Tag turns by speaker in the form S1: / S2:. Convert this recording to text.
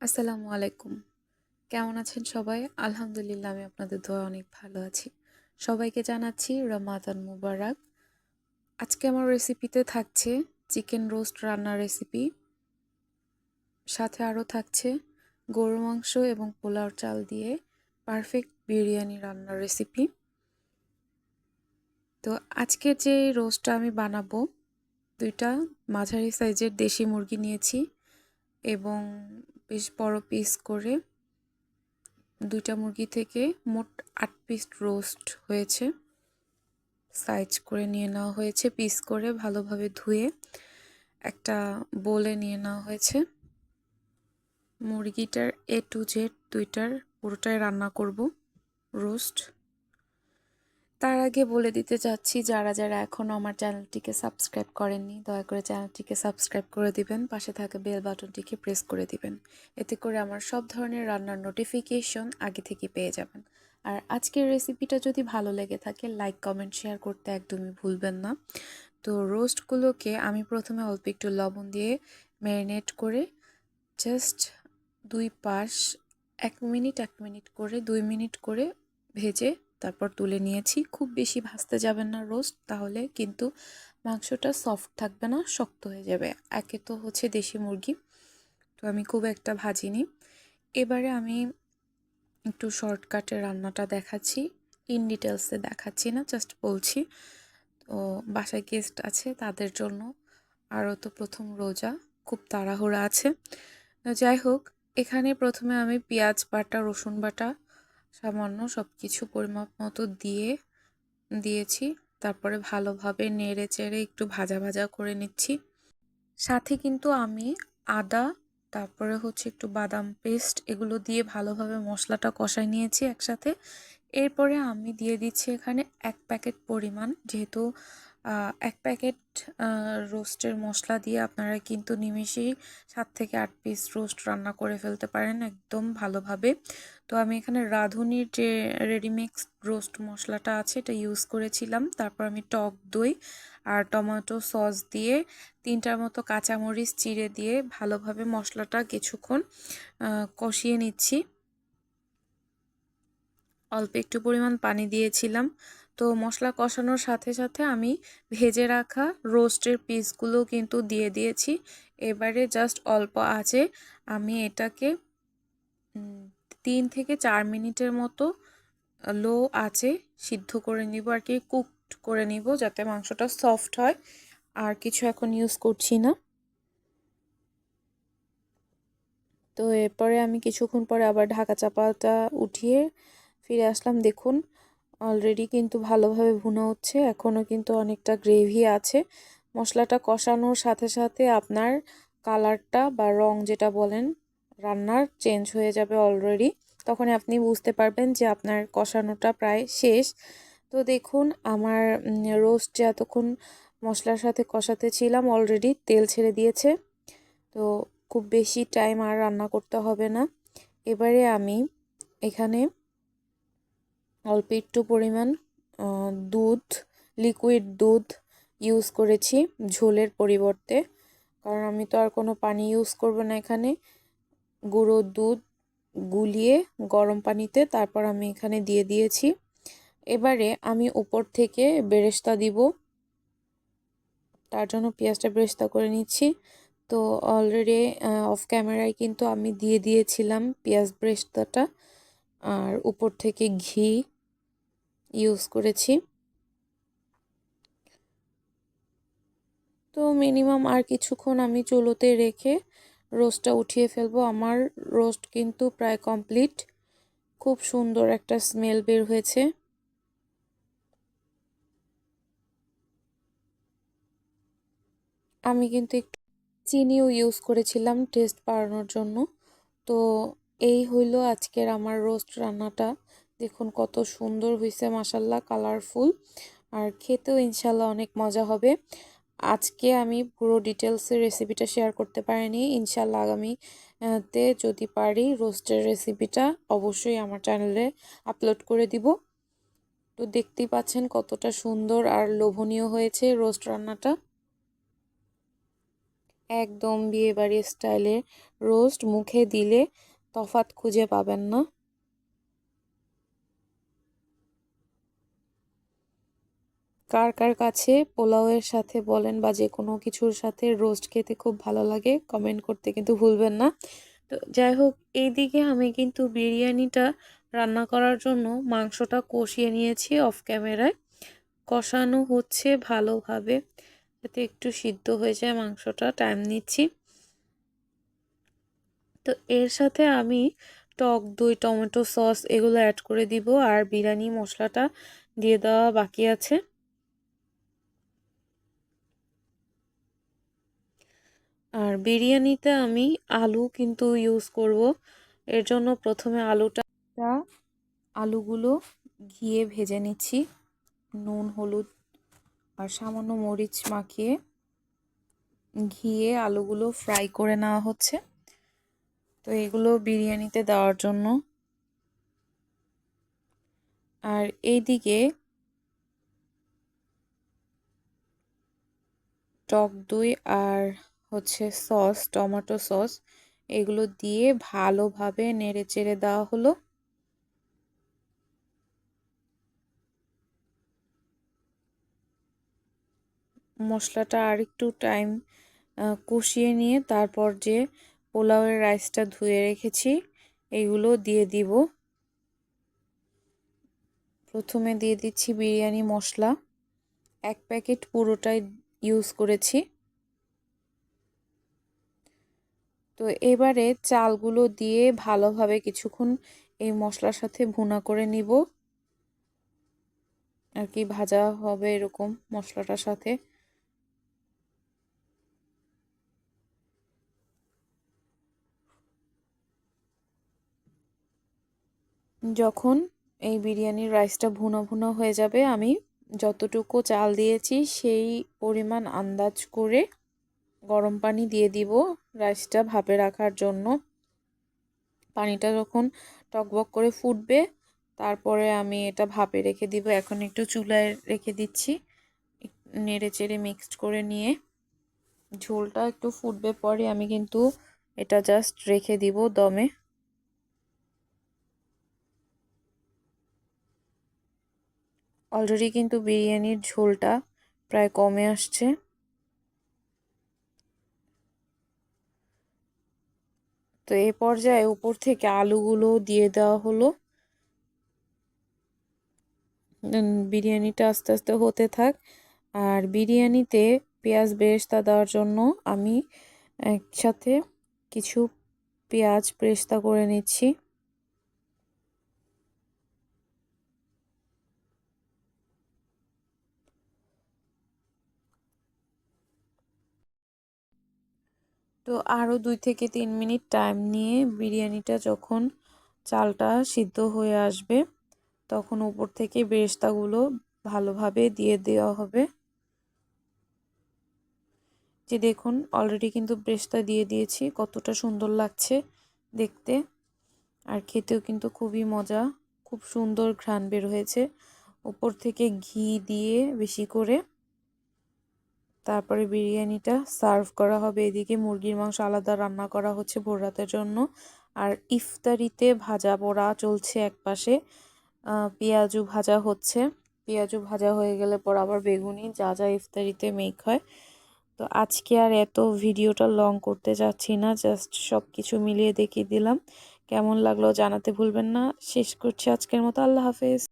S1: আসসালামু আলাইকুম। কেমন আছেন সবাই? আলহামদুলিল্লাহ আমি আপনাদের দোয়া অনেক ভালো আছি। সবাইকে জানাচ্ছি রমাদান মুবারক। আজকে আমার রেসিপিতে থাকছে চিকেন রোস্ট রান্নার রেসিপি সাথে আরও থাকছে গরু মাংস এবং পোলাও চাল দিয়ে পারফেক্ট বিরিয়ানি রান্নার রেসিপি তো আজকে যে রোস্টটা আমি বানাবো, দুইটা মাঝারি সাইজের দেশি মুরগি নিয়েছি এবং বেশ বড় পিস করে দুইটা মুরগি থেকে মোট আট পিস রোস্ট হয়েছে। সাইজ করে নিয়ে নেওয়া হয়েছে পিস করে ভালোভাবে ধুয়ে একটা বোলে নিয়ে নেওয়া হয়েছে। মুরগিটার এ টু জেড দুইটার পুরোটাই রান্না করব রোস্ট তার আগে বলে দিতে চাচ্ছি, যারা যারা এখনও আমার চ্যানেলটিকে সাবস্ক্রাইব করেননি, দয়া করে চ্যানেলটিকে সাবস্ক্রাইব করে দিবেন, পাশে থাকা বেল বাটনটিকে প্রেস করে দিবেন। এতে করে আমার সব ধরনের রান্নার নোটিফিকেশন আগে থেকে পেয়ে যাবেন। আর আজকের রেসিপিটা যদি ভালো লেগে থাকে লাইক কমেন্ট শেয়ার করতে একদমই ভুলবেন না। তো রোস্টগুলোকে আমি প্রথমে অল্প একটু লবণ দিয়ে ম্যারিনেট করে জাস্ট দুই পাশ, এক মিনিট এক মিনিট করে, দুই মিনিট করে ভেজে তারপর তুলে নিয়েছি। খুব বেশি ভাজতে যাবেন না রোস্ট তাহলে কিন্তু মাংসটা সফট থাকবে না, শক্ত হয়ে যাবে। একে তো হচ্ছে দেশি মুরগি, তো আমি খুব একটা ভাজিনি। এবারে আমি একটু শর্টকাটে রান্নাটা দেখাচ্ছি। ইন ডিটেলসে দেখাচ্ছি না জাস্ট বলছি। তো বাসায় গেস্ট আছে তাদের জন্য। আরও তো প্রথম রোজা, খুব তাড়াহুড়া আছে। যাই হোক, এখানে প্রথমে আমি পেঁয়াজ বাটা, রসুন বাটা সামান্য সব কিছু পরিমাপ মতো দিয়ে দিয়েছি। তারপরে ভালোভাবে নেড়ে চেড়ে একটু ভাজা ভাজা করে নিচ্ছি। সাথে কিন্তু আমি আদা, তারপরে হচ্ছে একটু বাদাম পেস্ট এগুলো দিয়ে ভালোভাবে মশলাটা কষাই নিয়েছি একসাথে। এরপরে আমি দিয়ে দিচ্ছি এখানে এক প্যাকেট পরিমাণ, যেহেতু এক প্যাকেট রোস্টের মশলা দিয়ে আপনারা কিন্তু নিমেষেই সাত থেকে আট পিস রোস্ট রান্না করে ফেলতে পারেন একদম ভালোভাবে। তো আমি এখানে রাঁধুনির যে রেডিমিক্স রোস্ট মশলাটা আছে এটা ইউজ করেছিলাম। তারপর আমি টক দই আর টমেটো সস দিয়ে তিনটার মতো কাঁচামরিচ চিড়ে দিয়ে ভালোভাবে মশলাটা কিছুক্ষণ কষিয়ে নিচ্ছি। অল্প একটু পরিমাণ পানি দিয়েছিলাম। তো মশলা কষানোর সাথে সাথে আমি ভেজে রাখা রোস্টের পিসগুলো কিন্তু দিয়ে দিয়েছি। এবারে জাস্ট অল্প আছে আমি এটাকে তিন থেকে চার মিনিটের মতো লো আছে সিদ্ধ করে নিব আর কি, কুকড করে নিব যাতে মাংসটা সফট হয়। আর কিছু এখন ইউজ করছি না। তো এরপরে আমি কিছুক্ষণ পরে আবার ঢাকা চাপাটা উঠিয়ে ফিরে আসলাম। দেখুন অলরেডি কিন্তু ভালোভাবে ভুনা হচ্ছে এখনও কিন্তু অনেকটা গ্রেভি আছে। মশলাটা কষানোর সাথে সাথে আপনার কালারটা বা রং যেটা বলেন, রান্নার চেঞ্জ হয়ে যাবে অলরেডি তখন আপনি বুঝতে পারবেন যে আপনার কষানোটা প্রায় শেষ। তো দেখুন, আমার রোস্ট যে এতক্ষণ মশলার সাথে কষাতে ছিলাম অলরেডি তেল ছেড়ে দিয়েছে। তো খুব বেশি টাইম আর রান্না করতে হবে না। এবারে আমি এখানে অল্প একটু পরিমাণ দুধ লিকুইড দুধ ইউজ করেছি ঝোলের পরিবর্তে। কারণ আমি তো আর কোনো পানি ইউজ করব না এখানে। গুঁড়ো দুধ গুলিয়ে গরম পানিতে তারপর আমি এখানে দিয়ে দিয়েছি। এবারে আমি উপর থেকে বেরেস্তা দিব। তার জন্য পেঁয়াজটা বেরেস্তা করে নিচ্ছি। তো অলরেডি অফ ক্যামেরায় কিন্তু আমি দিয়ে দিয়েছিলাম পেঁয়াজ বেরেস্তাটা। আর উপর থেকে ঘি ইউজ করেছি। তো মিনিমাম আর কিছুক্ষণ আমি চুলোতে রেখে রোস্টটা উঠিয়ে ফেলব। আমার রোস্ট কিন্তু প্রায় কমপ্লিট খুব সুন্দর একটা স্মেল বের হয়েছে। আমি কিন্তু একটু চিনিও ইউজ করেছিলাম টেস্ট বাড়ানোর জন্য। তো এই হইল আজকের আমার রোস্ট রান্নাটা। দেখুন কত সুন্দর হয়েছে মাসাল্লাহ কালারফুল আর খেতেও ইনশাল্লাহ অনেক মজা হবে। আজকে আমি পুরো ডিটেলসের রেসিপিটা শেয়ার করতে পারিনি। ইনশাল্লাহ আগামী তে যদি পারি রোস্টের রেসিপিটা অবশ্যই আমার চ্যানেলে আপলোড করে দিব। তো দেখতেই পাচ্ছেন কতটা সুন্দর আর লোভনীয় হয়েছে রোস্ট রান্নাটা। একদম বিয়েবাড়ির স্টাইলে রোস্ট মুখে দিলে তফাত খুঁজে পাবেন না। কার কার কাছে পোলাওয়ের সাথে বলেন বা যে কোনো কিছুর সাথে রোস্ট খেতে খুব ভালো লাগে কমেন্ট করতে কিন্তু ভুলবেন না। তো যাই হোক, এইদিকে আমি কিন্তু বিরিয়ানিটা রান্না করার জন্য মাংসটা কষিয়ে নিয়েছি অফ ক্যামেরায় কষানো হচ্ছে ভালোভাবে, যাতে একটু সিদ্ধ হয়ে যায় মাংসটা টাইম নিচ্ছি। তো এর সাথে আমি টক দই, টমেটো সস এগুলো অ্যাড করে দিব আর বিরিয়ানি মশলাটা দিয়ে দেওয়া বাকি আছে। আর বিরিয়ানিতে আমি আলু কিন্তু ইউজ করব। এর জন্য প্রথমে আলুটা আলুগুলো ঘিয়ে ভেজে নিচ্ছি। নুন, হলুদ আর সামান্য মরিচ মাখিয়ে ঘিয়ে আলুগুলো ফ্রাই করে নেওয়া হচ্ছে। তো এগুলো বিরিয়ানিতে দেওয়ার জন্য। আর এইদিকে টক দই আর হচ্ছে সস, টমেটো সস, এগুলো দিয়ে ভালোভাবে নেড়ে চেড়ে দেওয়া হলো। মশলাটা আর একটু টাইম কষিয়ে নিয়ে তারপর যে পোলাওয়ের রাইসটা ধুয়ে রেখেছি, এগুলো দিয়ে দিব। প্রথমে দিয়ে দিচ্ছি বিরিয়ানি মশলা। এক প্যাকেট পুরোটাই ইউজ করেছি। তো এবারে চালগুলো দিয়ে ভালোভাবে কিছুক্ষণ এই মশলার সাথে ভুনা করে নিব। আর কি ভাজা হবে এরকম মশলাটার সাথে। যখন এই বিরিয়ানির রাইসটা ভুনা ভুনা হয়ে যাবে, আমি যতটুকু চাল দিয়েছি সেই পরিমাণ আন্দাজ করে গরম পানি দিয়ে দিব রাইসটা ভাপে রাখার জন্য। পানিটা যখন টকবক করে ফুটবে, তারপরে আমি এটা ভাপে রেখে দিব। এখন একটু চুলায় রেখে দিচ্ছি নেড়ে চেড়ে মিক্সড করে নিয়ে। ঝোলটা একটু ফুটবে পরে আমি কিন্তু এটা জাস্ট রেখে দিব দমে। অলরেডি কিন্তু বিরিয়ানির ঝোলটা প্রায় কমে আসছে। তো এ পর্যায়ে উপর থেকে আলুগুলো দিয়ে দেওয়া হলো। বিরিয়ানিটা আস্তে আস্তে হতে থাক। আর বিরিয়ানিতে পেঁয়াজ বেরেস্তা দেওয়ার জন্য আমি একসাথে কিছু পেঁয়াজ বেরেস্তা করে নিচ্ছি। তো আরও দুই থেকে তিন মিনিট টাইম নিয়ে বিরিয়ানিটা যখন চালটা সিদ্ধ হয়ে আসবে, তখন উপর থেকে বেরেস্তাগুলো ভালোভাবে দিয়ে দেওয়া হবে। যে দেখুন অলরেডি কিন্তু ব্রেস্তা দিয়ে দিয়েছি, কতটা সুন্দর লাগছে দেখতে। আর খেতেও কিন্তু খুবই মজা, খুব সুন্দর ঘ্রাণ বের হয়েছে। উপর থেকে ঘি দিয়ে বেশি করে তারপরে বিরিয়ানিটা সার্ভ করা হবে। এদিকে মুরগির মাংস আলাদা রান্না করা হচ্ছে ভোর রাতের জন্য। আর ইফতারিতে ভাজা পোড়া চলছে এক পাশে পেঁয়াজু ভাজা হচ্ছে। পেঁয়াজু ভাজা হয়ে গেলে পর আবার বেগুনি, যা যা ইফতারিতে মেক হয়। তো আজকে আর এত ভিডিওটা লং করতে যাচ্ছি না জাস্ট সব কিছু মিলিয়ে দেখিয়ে দিলাম। কেমন লাগল জানাতে ভুলবেন না। শেষ করছি আজকের মতো। আল্লাহ হাফেজ।